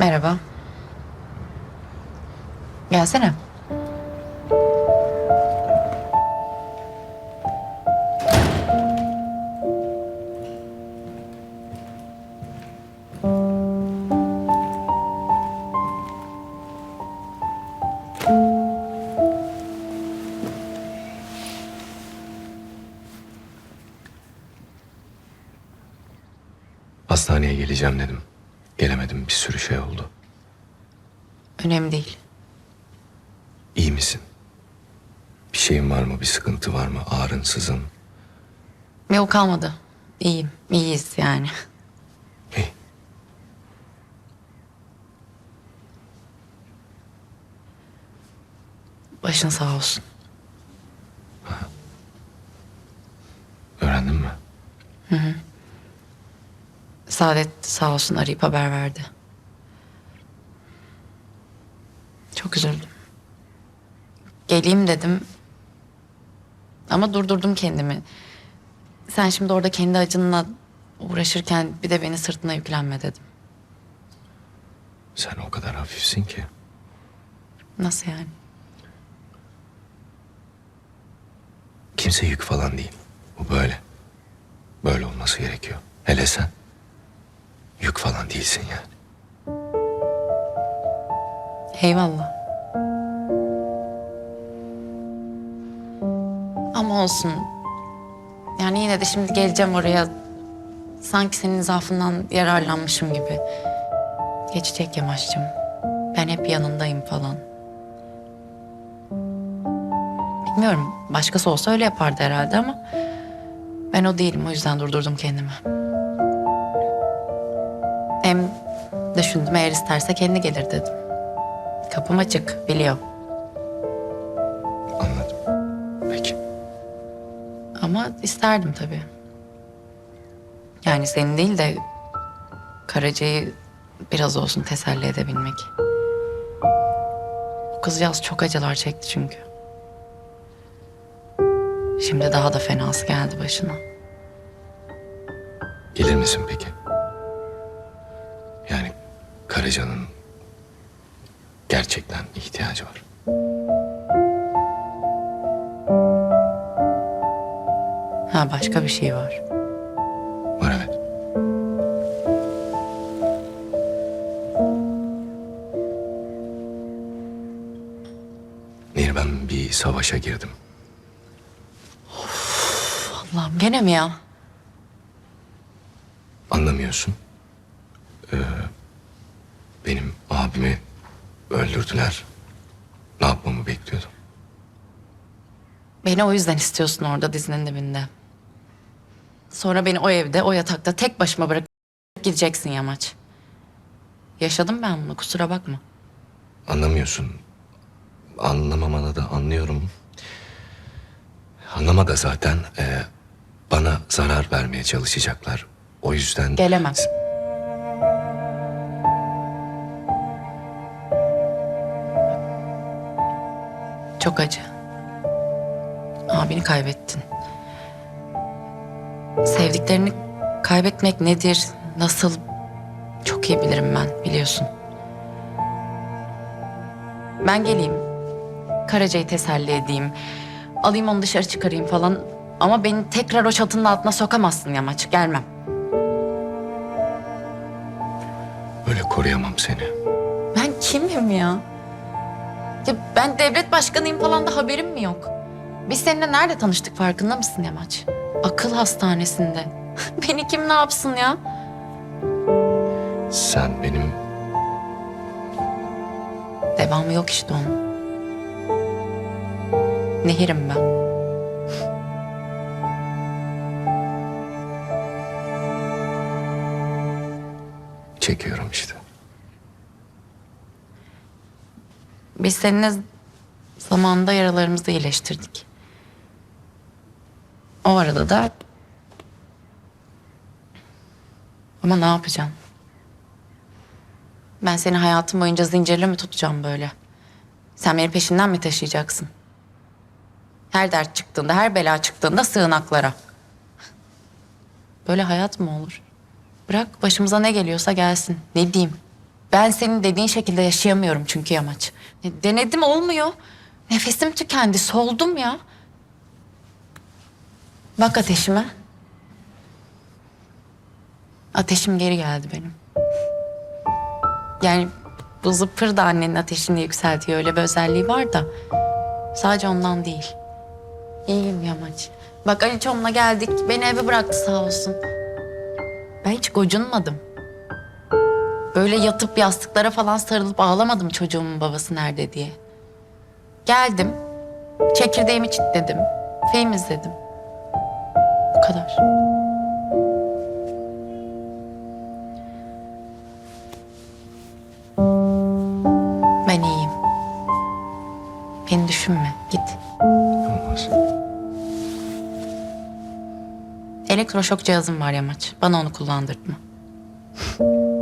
Merhaba. Gelsene. Hastaneye geleceğim dedim. Gelemedim bir sürü şey oldu. Önemli değil. İyi misin? Bir şeyin var mı? Bir sıkıntı var mı? Ağrın, sızın. Yok kalmadı. İyiyim. İyiyiz yani. İyi. Başın sağ olsun. Öğrendin mi? Saadet sağ olsun arayıp haber verdi. Çok üzüldüm. Geleyim dedim. Ama durdurdum kendimi. Sen şimdi orada kendi acınla uğraşırken bir de beni sırtına yüklenme dedim. Sen o kadar hafifsin ki. Nasıl yani? Kimse yük falan değil. Bu böyle. Böyle olması gerekiyor. Hele sen. Yük falan değilsin yani. Eyvallah. Ama olsun. Yani yine de şimdi geleceğim oraya. Sanki senin zaafından yararlanmışım gibi. Geçecek Yamaç'cığım. Ben hep yanındayım falan. Bilmiyorum. Başkası olsa öyle yapardı herhalde ama... Ben o değilim. O yüzden durdurdum kendimi. Hem düşündüm eğer isterse kendi gelir dedim. Kapım açık biliyor. Anladım. Peki. Ama isterdim tabii. Yani senin değil de Karaca'yı biraz olsun teselli edebilmek. O kızcağız çok acılar çekti çünkü. Şimdi daha da fenası geldi başına. Gelir misin peki? Karaca'nın gerçekten ihtiyacı var. Ha başka bir şey var. Var evet. Nehir ben bir savaşa girdim. Allah'ım gene mi ya? Anlamıyorsun. Ee, benim abimi öldürdüler. Ne yapmamı bekliyordum. Beni o yüzden istiyorsun orada dizinin dibinde. Sonra beni o evde, o yatakta tek başıma bırakıp gideceksin Yamaç. Yaşadım ben bunu kusura bakma. Anlamıyorsun. Anlamamana da anlıyorum. Anlama da zaten ee, bana zarar vermeye çalışacaklar. O yüzden... Gelemem. Çok acı. Abini kaybettin. Sevdiklerini kaybetmek nedir, nasıl çok iyi bilirim ben biliyorsun. Ben geleyim. Karaca'yı teselli edeyim. Alayım onu dışarı çıkarayım falan. Ama beni tekrar o çatının altına sokamazsın Yamaç. Gelmem. Böyle koruyamam seni. Ben kimim ya? Ya ben devlet başkanıyım falan da haberim mi yok? Biz seninle nerede tanıştık farkında mısın Yamaç? Akıl hastanesinde. Beni kim ne yapsın ya? Sen benim Devamı yok işte onun. Nehirim ben. çekiyorum işte. Biz seninle zamanında yaralarımızı iyileştirdik. O arada da... Ama ne yapacağım? Ben seni hayatım boyunca zincirle mi tutacağım böyle? Sen beni peşinden mi taşıyacaksın? Her dert çıktığında, her bela çıktığında sığınaklara. Böyle hayat mı olur? Bırak başımıza ne geliyorsa gelsin. Ne diyeyim? Ben senin dediğin şekilde yaşayamıyorum çünkü Yamaç. Ya Denedim olmuyor. Nefesim tükendi, soldum ya. Bak ateşime. Ateşim geri geldi benim. Yani bu zıpır da annenin ateşini yükseltiyor. Öyle bir özelliği var da. Sadece ondan değil. İyiyim Yamaç. Bak Ali Çom'la geldik. Beni eve bıraktı sağ olsun. Ben hiç gocunmadım. Böyle yatıp yastıklara falan sarılıp ağlamadım çocuğumun babası nerede diye. Geldim. Çekirdeğimi çitledim. Film izledim. Bu kadar. Ben iyiyim. Beni düşünme. Git. Olmaz. Elektroşok cihazım var Yamaç. Bana onu kullandırtma.